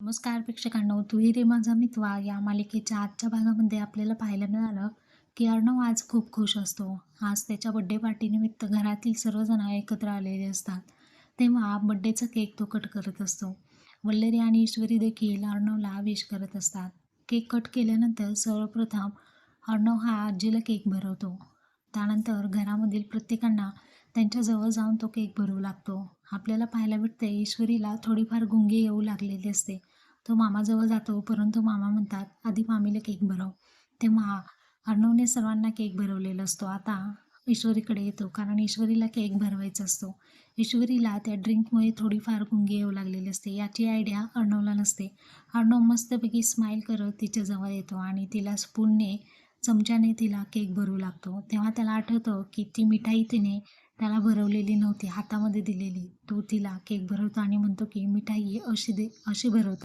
नमस्कार प्रेक्षकांनो तुही रे माझा मितवा या मालिकेच्या आजच्या भागामध्ये आपल्याला पाहायला मिळालं की अर्णव आज खूप खुश असतो. आज त्याच्या बड्डे पार्टीनिमित्त घरातील सर्वजण एकत्र आलेले असतात. तेव्हा बड्डेचा केक तो कट करत असतो. वल्लरी आणि ईश्वरी देखील अर्णवला विश करत असतात. केक कट केल्यानंतर सर्वप्रथम अर्णव हा आजीला केक भरवतो. त्यानंतर घरामधील प्रत्येकांना त्यांच्याजवळ जाऊन तो केक भरू लागतो. आपल्याला पाहायला भेटते ईश्वरीला थोडीफार गुंगी येऊ लागलेली असते. तो मामाजवळ जातो परंतु मामा म्हणतात आधी मामीला केक भरव. तेव्हा अर्णवने सर्वांना केक भरवलेला असतो. आता ईश्वरीकडे येतो कारण ईश्वरीला केक भरवायचा असतो. ईश्वरीला त्या ड्रिंकमुळे थोडीफार गुंगी येऊ लागलेली असते. याची आयडिया अर्णवला नसते. अर्णव मस्तपैकी स्माईल करत तिच्याजवळ येतो आणि तिला स्पूनने चमच्याने तिला केक भरू लागतो. तेव्हा त्याला आठवतं की ती मिठाई तिने त्याला भरवलेली नव्हती हातामध्ये दिलेली. तो तिला केक भरवतो आणि म्हणतो की मिठाई अशी दे अशी भरवतो